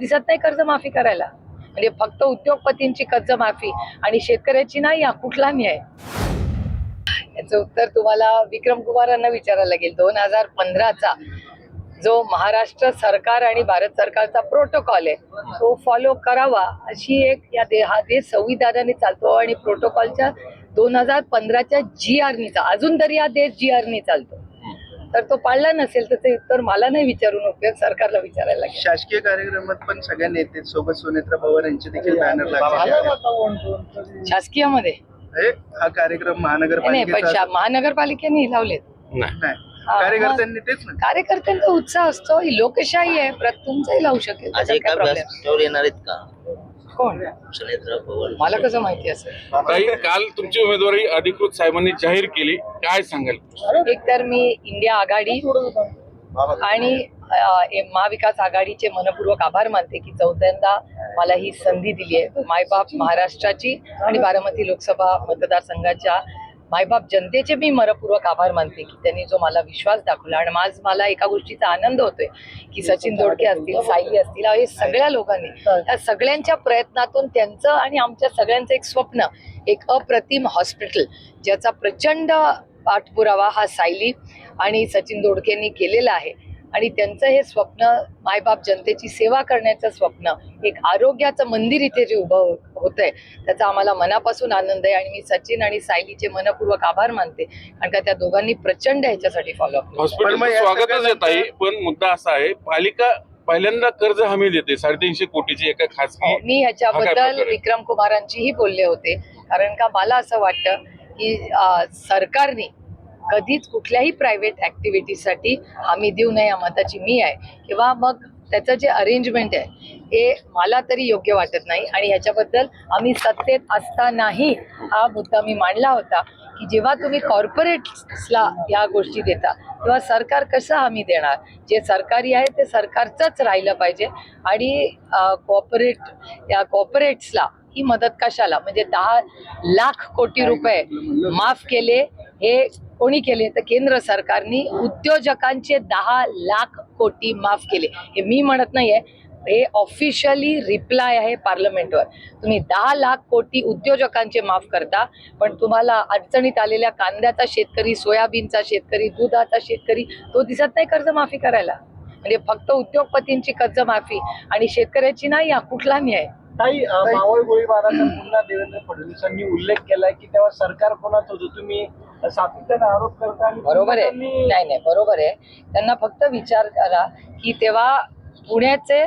दिसत नाही कर्जमाफी करायला. म्हणजे फक्त उद्योगपतींची कर्जमाफी आणि शेतकऱ्याची नाही हा कुठला न्याय? याचं उत्तर तुम्हाला विक्रम कुमारांना विचारायला लागेल. दोन हजार पंधराचा जो महाराष्ट्र सरकार आणि भारत सरकारचा प्रोटोकॉल आहे तो फॉलो करावा अशी एक या दे हा देश संविधानाने चालतो आणि प्रोटोकॉलच्या दोन हजार पंधराच्या जी आरनी चा अजून तरी हा देश जी आरनी चालतो. तर तो पाळला नसेल तर ते उत्तर मला नाही विचारून उपयोग सरकारला विचारायला लागेल. शासकीय कार्यक्रमात पण सगळ्या नेते सोबत सुनेत्रा पवार यांचे देखील बॅनर लागले. आहेत. शासकीयमध्ये? हे हा कार्यक्रम महानगरपालिकेचा महानगरपालिकेने लावलेत. नाही. कार्यकर्त्यांनी तेच ना कार्यकर्त्यांचा उत्साह असतो ही लोकशाही आहे प्रत तुमचाही लावू शकेल येणार आहेत का? कोण? मला कसं माहिती असेल ताई काल तुमची उमेदवारी अधिकृत साहेबांनी जाहीर केली. काय सांगाल? एक तर मी इंडिया आघाडी आणि अ, ए- महाविकास आघाडीचे मनपूर्वक आभार मानते की चौथ्यांदा मला ही संधी दिली आहे. मायबाप महाराष्ट्राची आणि बारामती लोकसभा मतदारसंघाच्या मायबाप जनतेचे मी मनपूर्वक आभार मानते की त्यांनी जो मला विश्वास दाखवला. आणि आज मला एका गोष्टीचा आनंद होतोय की सचिन दोडके असतील साई असतील हे सगळ्या लोकांनी त्या सगळ्यांच्या प्रयत्नातून त्यांचं आणि आमच्या सगळ्यांचं एक स्वप्न एक अप्रतिम हॉस्पिटल ज्याचा प्रचंड पाठपुरावा हा सायली आणि सचिन दोडकेंनी केलेला आहे. आणि त्यांचं हे स्वप्न मायबाप जनतेची सेवा करण्याचं स्वप्न एक आरोग्याचं मंदिर इथे जे उभं होत आहे त्याचा आम्हाला मनापासून आनंद आहे आणि मी सचिन आणि सायलीचे मनपूर्वक आभार मानते कारण का त्या दोघांनी प्रचंड ह्याच्यासाठी फॉलोअप स्वागतच आहे सगळ्या ताई पण मुद्दा असा आहे पालिका पहिल्यांदा कर्ज हमी देते साडेतीनशे कोटीची एका खासगी मी हा ह्याच्याबद्दल आहे? विक्रम कुमारांचीही बोलले होते कारण का मला असं वाटतं की सरकारने कधीच कुठल्याही प्रायव्हेट ॲक्टिव्हिटीजसाठी हमी देऊ नये या मताची मी आहे. किंवा मग त्याचं जे अरेंजमेंट आहे हे मला तरी योग्य वाटत नाही. आणि ह्याच्याबद्दल आम्ही सत्तेत असतानाही हा मुद्दा मी मांडला होता की जेव्हा तुम्ही कॉर्पोरेट्सला या गोष्टी देता तेव्हा सरकार कसं हमी देणार? जे सरकारी आहे ते सरकारचंच राहिलं पाहिजे. आणि कॉर्पोरेट या कॉर्पोरेट्सला ही मदत कशाला? म्हणजे दहा लाख कोटी रुपये माफ केले हे कोणी केले? तर केंद्र सरकारने उद्योजकांचे दहा लाख कोटी माफ केले. हे मी म्हणत नाहीये. हे ऑफिशियली रिप्लाय आहे पार्लमेंटवर तुम्ही दहा लाख कोटी उद्योजकांचे माफ करता पण तुम्हाला अडचणीत आलेल्या कांद्याचा शेतकरी सोयाबीनचा शेतकरी दुधाचा शेतकरी तो दिसत नाही कर्जमाफी करायला. म्हणजे फक्त उद्योगपतींची कर्जमाफी आणि शेतकऱ्याची नाही हा कुठला न्याय? अ, मावळ गोळीबाराचा पुन्हा देवेंद्र फडणवीसांनी उल्लेख केलाय की तेव्हा सरकार कोणाच होतं? तुम्ही बरोबर आहे. नाही नाही बरोबर आहे. त्यांना फक्त विचार करा की तेव्हा पुण्याचे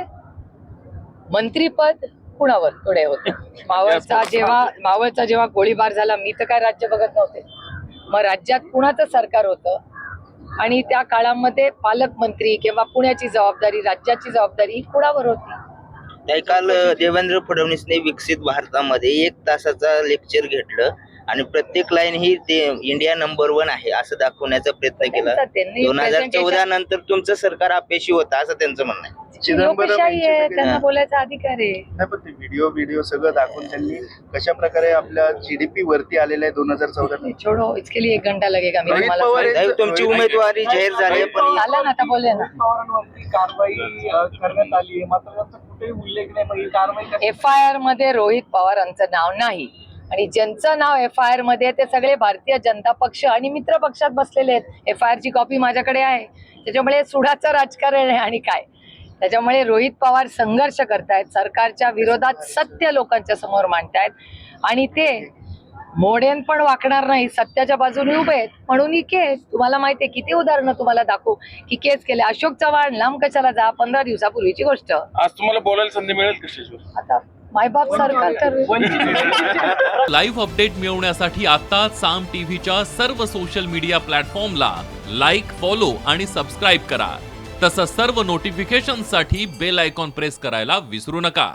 मंत्रीपद कुणावर? थोडे होते. मावळचा जेव्हा मावळचा जेव्हा गोळीबार झाला मी तर काय राज्य बघत नव्हते. मग राज्यात कुणाचं सरकार होतं? आणि त्या काळामध्ये पालकमंत्री किंवा पुण्याची जबाबदारी राज्याची जबाबदारी कुणावर होती? काल देवेंद्र फडणवीसने विकसित भारतामध्ये एक तासाचा लेक्चर घेतलं. आणि प्रत्येक लाईन ही ते इंडिया नंबर वन आहे असं दाखवण्याचा प्रयत्न केला. दोन हजार चौदा नंतर तुमचं सरकार अपयशी होतं असं त्यांचं म्हणणं आहे. त्यांना बोलायचा अधिकार आहे. नाही पण ते व्हिडिओ व्हिडिओ सगळं दाखवून त्यांनी कशा प्रकारे आपल्या जीडीपी वरती आलेलं आहे दोन हजार चौदा छोडो इसके लिए एक घंटा लगेगा तुमची उमेदवारी जाहीर झाली आहे पण झालं ना आता बोलूया ना. पवारांवरती कारवाई करण्यात आली आहे. मात्र त्यांचा कुठेही उल्लेख नाही मग ही कारवाई कशी- एफ आय आरमध्ये रोहित पवारांचं नाव नाही. आणि ज्यांचं नाव एफ आय आरमध्ये आहे ते सगळे भारतीय जनता पक्ष आणि मित्र पक्षात बसलेले आहेत. एफ आय आर ची कॉपी माझ्याकडे आहे. त्याच्यामुळे सुडाचं राजकारण आहे आणि काय? त्याच्यामुळे रोहित पवार संघर्ष करतायत सरकारच्या विरोधात सत्य लोकांच्या समोर मांडतायत. आणि ते मोडेन पण वाकणार नाही सत्याच्या बाजूने उभे आहेत. म्हणून ही केस तुम्हाला माहितीये किती उदाहरणं तुम्हाला दाखवू? की केस केले. अशोक चव्हाण लांब कशाला जा पंधरा दिवसापूर्वीची गोष्ट. आज तुम्हाला बोलायला संधी मिळेल आता मायबाप सरकार तर लाईव्ह अपडेट मिळवण्यासाठी आता साम टीव्हीच्या सर्व सोशल मीडिया प्लॅटफॉर्मला लाईक फॉलो आणि सबस्क्राईब करा. तसंच सर्व नोटिफिकेशनसाठी बेल आयकॉन प्रेस करायला विसरू नका.